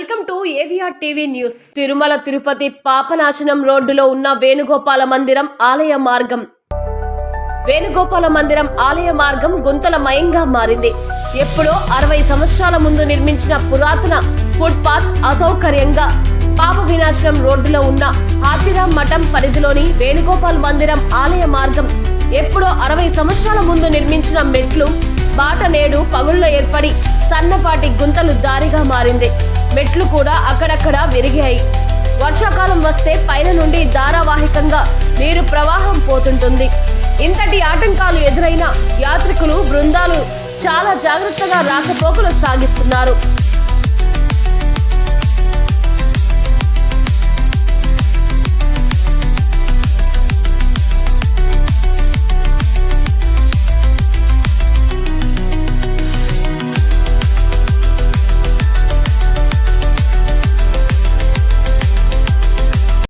Welcome to AVR TV news. Tirumala Tirupati Papanasanam రోడ్డులో ఉన్న వేణుగోపాల మందిరం ఆలయ మార్గం. వేణుగోపాల మందిరం ఆలయ మార్గం గుంతలమయంగా మారింది. ఎప్పుడో అరవై సంవత్సరాల ముందు నిర్మించిన పురాతన ఫుట్పాత్ అసౌకర్యంగా పాప వినాశనం రోడ్డులో ఉన్న హాతిరామ్ మఠం పరిధిలోని వేణుగోపాల్ మందిరం ఆలయ మార్గం ఎప్పుడో అరవై సంవత్సరాల ముందు నిర్మించిన మెట్లు బాట నేడు పగుళ్ళ ఏర్పడి సన్నపాటి గుంతలు దారిగా మారింది. మెట్లు కూడా అక్కడక్కడ విరిగాయి. వర్షాకాలం వస్తే పైన నుండి ధారావాహికంగా నీరు ప్రవాహం పోతుంటుంది. ఇంతటి ఆటంకాలు ఎదురైన యాత్రికులు బృందాలు చాలా జాగ్రత్తగా రాకపోకలు సాగిస్తున్నారు.